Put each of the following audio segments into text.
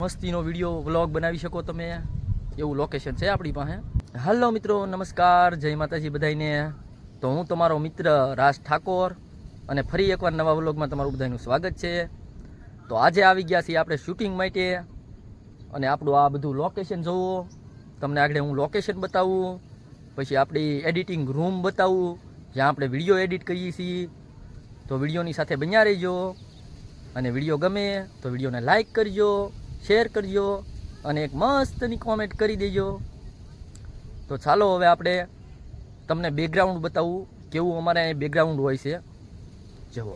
મસ્તીનો video vlog બનાવી શકો તમે. એવું લોકેશન છે આપણી પાસે. હાલો મિત્રો, નમસ્કાર. જય માતાજી બધાઈને તો હું તમારો મિત્ર રાજ ઠાકોર અને ફરી એકવાર નવા વ્લોગમાં તમારું બધાનું સ્વાગત છે. તો આજે આવી ગયા છીએ આપણે શૂટિંગ માટે. અને આપણું આ બધું લોકેશન જોવો. તમને આગળ હું લોકેશન બતાવું. પછી આપણી એડિટિંગ રૂમ બતાવું. જ્યાં આપણે વીડિયો એડિટ કરીએ છીએ. તો વિડીયોની સાથે બન્યા રહેજો. અને વીડિયો ગમે તો વિડીયોને લાઇક કરજો. શેર કરજો અને એક મસ્તની કોમેન્ટ કરી દેજો. તો ચાલો હવે આપણે તમને બેકગ્રાઉન્ડ બતાવું, કેવું અમારે અહીં બેકગ્રાઉન્ડ હોય છે. જવો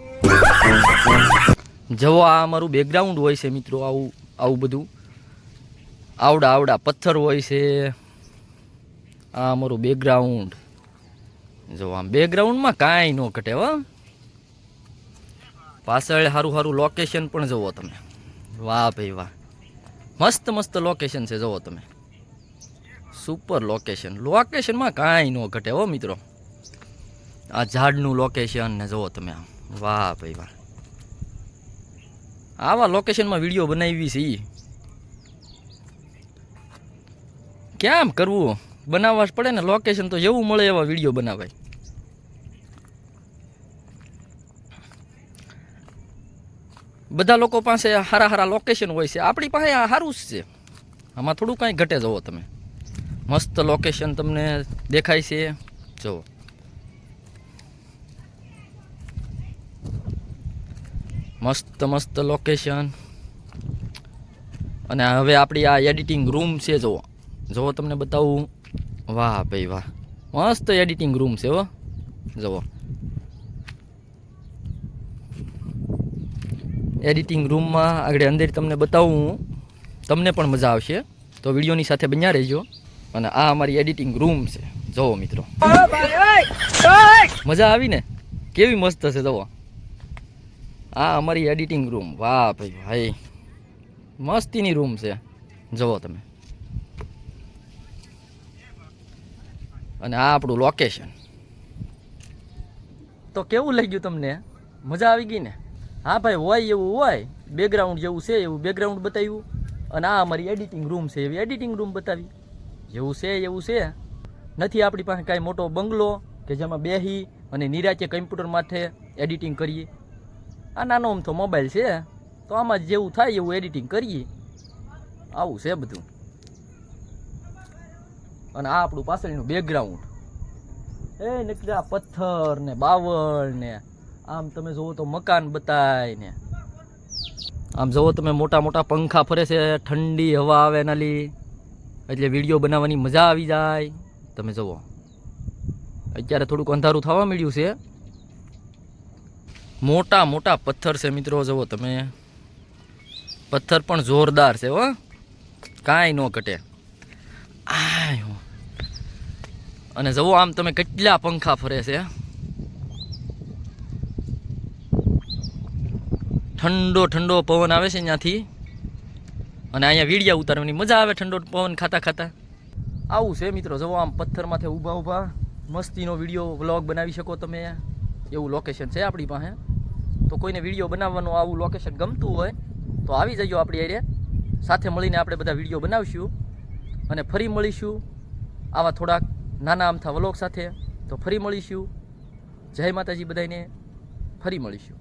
જવો આ અમારું બેકગ્રાઉન્ડ હોય છે મિત્રો, આવું આવું બધું. આવડા આવડા પથ્થર હોય છે. આ અમારું બેકગ્રાઉન્ડ જો આમ બેકગ્રાઉન્ડમાં કાંઈ ન ઘટે હો. પાછળ સારું સારું લોકેશન પણ જુઓ તમે. વાહ ભાઈ વાહ. મસ્ત મસ્ત લોકેશન છે, જુઓ તમે. સુપર લોકેશન લોકેશનમાં કાંઈ ન ઘટે હો, મિત્રો. આ ઝાડનું લોકેશન ને જુઓ તમે આમ. વાહ ભાઈ વાહ. આવા લોકેશનમાં વીડિયો બનાવી છે કેમ કરવું? બનાવવા જ પડે ને લોકેશન તો જેવું મળે એવા વીડિયો બનાવાય. બધા લોકો પાસે સારા સારા લોકેશન હોય છે. આપણી પાસે આ સારું જ છે. આમાં થોડું કાંઈ ઘટે જુઓ તમે. મસ્ત લોકેશન તમને દેખાય છે. જુઓ. મસ્ત મસ્ત લોકેશન અને હવે આપણી આ એડિટિંગ રૂમ છે, જુઓ. જુઓ તમને બતાવું. વાહ ભાઈ વાહ. મસ્ત એડિટિંગ રૂમ છે હો. જુઓ. એડિટિંગ રૂમમાં આગળ અંદર તમને બતાવું. હું તમને પણ મજા આવશે. તો વિડીયોની સાથે બન્યા રહેજો. અને આ અમારી એડિટિંગ રૂમ છે. જુઓ મિત્રો. મજા આવી ને કેવી મસ્ત છે, જુઓ. આ અમારી એડિટિંગ રૂમ વાહ ભાઈ ભાઈ. મસ્તીની રૂમ છે. જુઓ તમે. અને આ આપણું લોકેશન તો કેવું લાગ્યું તમને? મજા આવી ગઈ ને? હા ભાઈ, હોય એવું હોય. બેકગ્રાઉન્ડ જેવું છે, એવું બેકગ્રાઉન્ડ બતાવ્યું. અને આ અમારી એડિટિંગ રૂમ છે, એવી એડિટિંગ રૂમ બતાવી. જેવું છે, એવું છે. નથી આપણી પાસે કાંઈ મોટો બંગલો કે જેમાં બેહી અને નિરાચે કમ્પ્યુટર માથે એડિટિંગ કરીએ. આ નાનો આમ તો મોબાઈલ છે. તો આમાં જેવું થાય એવું એડિટિંગ કરીએ. આવું છે બધું. અને આ આપણું પાછળનું બેકગ્રાઉન્ડ એ નીકળ્યા પથ્થર ને બાવળ ને આમ તમે જુઓ તો મકાન બતાય ને. આમ જુઓ તમે મોટા મોટા પંખા ફરે છે, ઠંડી હવા આવે એનાલી એટલે વીડિયો બનાવવાની મજા આવી જાય. તમે જુઓ. અત્યારે થોડુંક અંધારું થવા મળ્યું છે. મોટા મોટા પથ્થર છે મિત્રો, જુઓ તમે. પથ્થર પણ જોરદાર છે, હો. કાંઈ ન ઘટે. આય. અને જુઓ આમ તમે કેટલા પંખા ફરે છે. ઠંડો ઠંડો પવન આવે છે ત્યાંથી અને અહીંયા વીડિયા ઉતારવાની મજા આવે, ઠંડો પવન ખાતા ખાતા. આવું છે મિત્રો જવો આમ પથ્થરમાંથી ઊભા ઊભા મસ્તીનો વીડિયો વ્લોગ બનાવી શકો તમે એવું લોકેશન છે આપણી પાસે. તો કોઈને વીડિયો બનાવવાનું આવું લોકેશન ગમતું હોય, તો આવી જજો આપણી એરિયા સાથે મળીને આપણે બધા વીડિયો બનાવશું. અને ફરી મળીશું આવા થોડાક નાના અમથા વ્લોગ સાથે. તો ફરી મળીશું. જય માતાજી બધાને ફરી મળીશું.